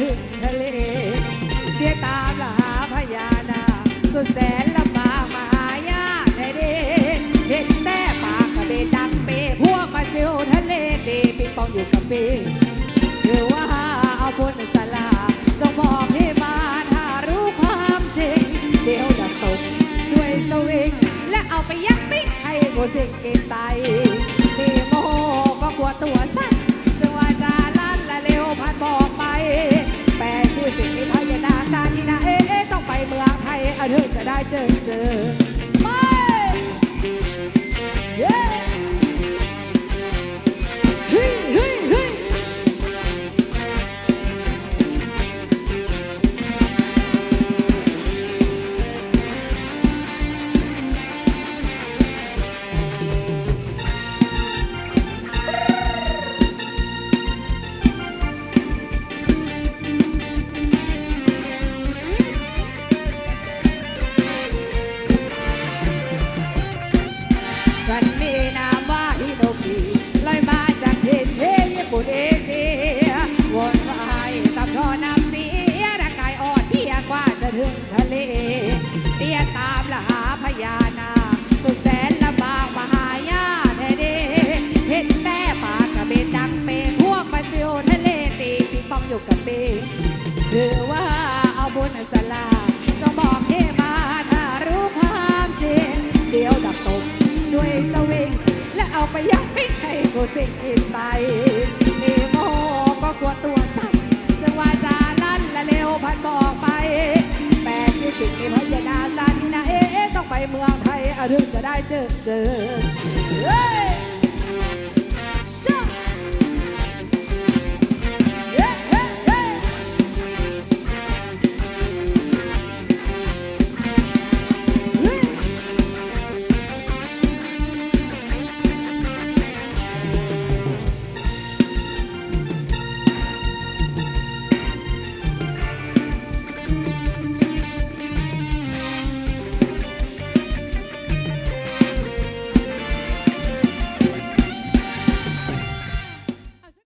ถึงทะเล เดี๋ยวตามลหาพญานาสุดแสนลำบากมหายาในเดนเห็นแต่ปากกระเบนดักเปพวกมาสิวทะเลเดปิงปองอยู่กับเบหรือว่าเอาบนสลาจงบอกให้มาถ้ารู้ความจริง เดี๋ยวจะตกด้วยสวิงและเอาไปยักปิ้งให้โมเสกเกตไต เจอเจอ เอาบุญสลาจงบอกให้มาถ้ารู้ความจริง เดี๋ยวดักตบด้วยสวิง และเอาไปยัดพริกให้กูสิ่งอีกไปมีโมโหก็กลัวตัวสั่นจังว่าจะลั่นและเร็วพันบอกไปแปดสิบสิบมีพยานาซานีนาเอ๊ะต้องไปเมืองไทยอะถึงจะได้เจอเจอเฮ้ย